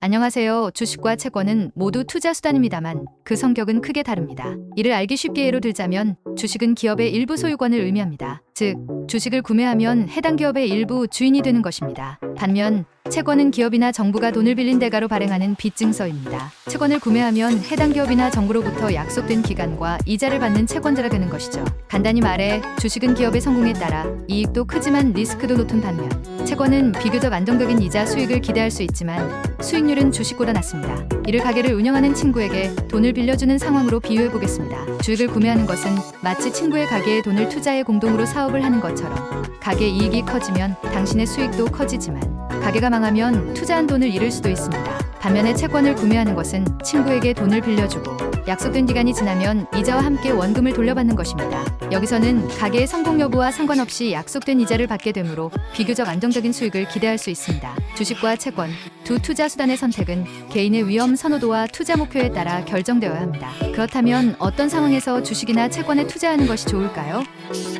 안녕하세요. 주식과 채권은 모두 투자 수단입니다만 그 성격은 크게 다릅니다. 이를 알기 쉽게 예로 들자면 주식은 기업의 일부 소유권을 의미합니다. 즉, 주식을 구매하면 해당 기업의 일부 주인이 되는 것입니다. 반면 채권은 기업이나 정부가 돈을 빌린 대가로 발행하는 빚증서입니다. 채권을 구매하면 해당 기업이나 정부로부터 약속된 기간과 이자를 받는 채권자가 되는 것이죠. 간단히 말해 주식은 기업의 성공에 따라 이익도 크지만 리스크도 높은 반면 채권은 비교적 안정적인 이자 수익을 기대할 수 있지만 수익률은 주식보다 낮습니다. 이를 가게를 운영하는 친구에게 돈을 빌려주는 상황으로 비유해 보겠습니다. 주식을 구매하는 것은 마치 친구의 가게에 돈을 투자해 공동으로 사업을 하는 것처럼 가게 이익이 커지면 당신의 수익도 커지지만 가게가 망하면 투자한 돈을 잃을 수도 있습니다. 반면에 채권을 구매하는 것은 친구에게 돈을 빌려주고 약속된 기간이 지나면 이자와 함께 원금을 돌려받는 것입니다. 여기서는 가게의 성공 여부와 상관없이 약속된 이자를 받게 되므로 비교적 안정적인 수익을 기대할 수 있습니다. 주식과 채권 두 투자 수단의 선택은 개인의 위험 선호도와 투자 목표에 따라 결정되어야 합니다. 그렇다면 어떤 상황에서 주식이나 채권에 투자하는 것이 좋을까요?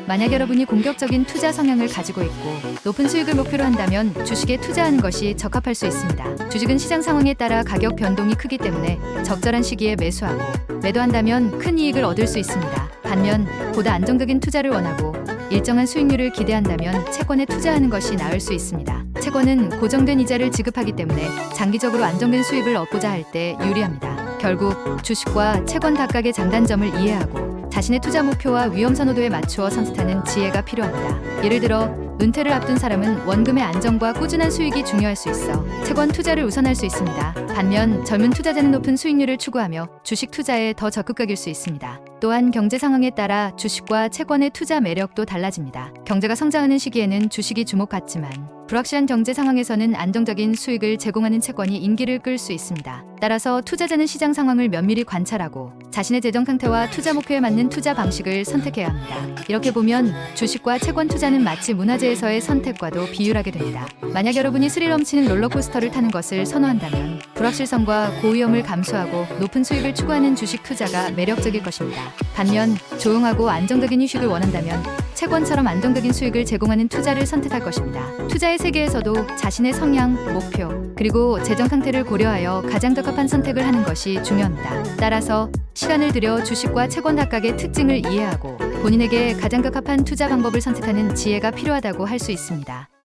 만약 여러분이 공격적인 투자 성향을 가지고 있고 높은 수익을 목표로 한다면 주식에 투자하는 것이 적합할 수 있습니다. 주식은 시장 상황에 따라 가격 변동이 크기 때문에 적절한 시기에 매수하고 매도한다면 큰 이익을 얻을 수 있습니다. 반면 보다 안정적인 투자를 원하고 일정한 수익률을 기대한다면 채권에 투자하는 것이 나을 수 있습니다. 채권은 고정된 이자를 지급하기 때문에 장기적으로 안정된 수익을 얻고자 할 때 유리합니다. 결국 주식과 채권 각각의 장단점을 이해하고 자신의 투자 목표와 위험 선호도에 맞추어 선택하는 지혜가 필요합니다. 예를 들어 은퇴를 앞둔 사람은 원금의 안정과 꾸준한 수익이 중요할 수 있어 채권 투자를 우선할 수 있습니다. 반면 젊은 투자자는 높은 수익률을 추구하며 주식 투자에 더 적극적일 수 있습니다. 또한 경제 상황에 따라 주식과 채권의 투자 매력도 달라집니다. 경제가 성장하는 시기에는 주식이 주목받지만 불확실한 경제 상황에서는 안정적인 수익을 제공하는 채권이 인기를 끌 수 있습니다. 따라서 투자자는 시장 상황을 면밀히 관찰하고 자신의 재정 상태와 투자 목표에 맞는 투자 방식을 선택해야 합니다. 이렇게 보면 주식과 채권 투자는 마치 문화재에서의 선택과도 비율하게 됩니다. 만약 여러분이 스릴 넘치는 롤러코스터를 타는 것을 선호한다면 불확실성과 고위험을 감수하고 높은 수익을 추구하는 주식 투자가 매력적일 것입니다. 반면 조용하고 안정적인 휴식을 원한다면 채권처럼 안정적인 수익을 제공하는 투자를 선택할 것입니다. 투자의 세계에서도 자신의 성향, 목표, 그리고 재정 상태를 고려하여 가장 적합한 선택을 하는 것이 중요합니다. 따라서 시간을 들여 주식과 채권 각각의 특징을 이해하고 본인에게 가장 적합한 투자 방법을 선택하는 지혜가 필요하다고 할 수 있습니다.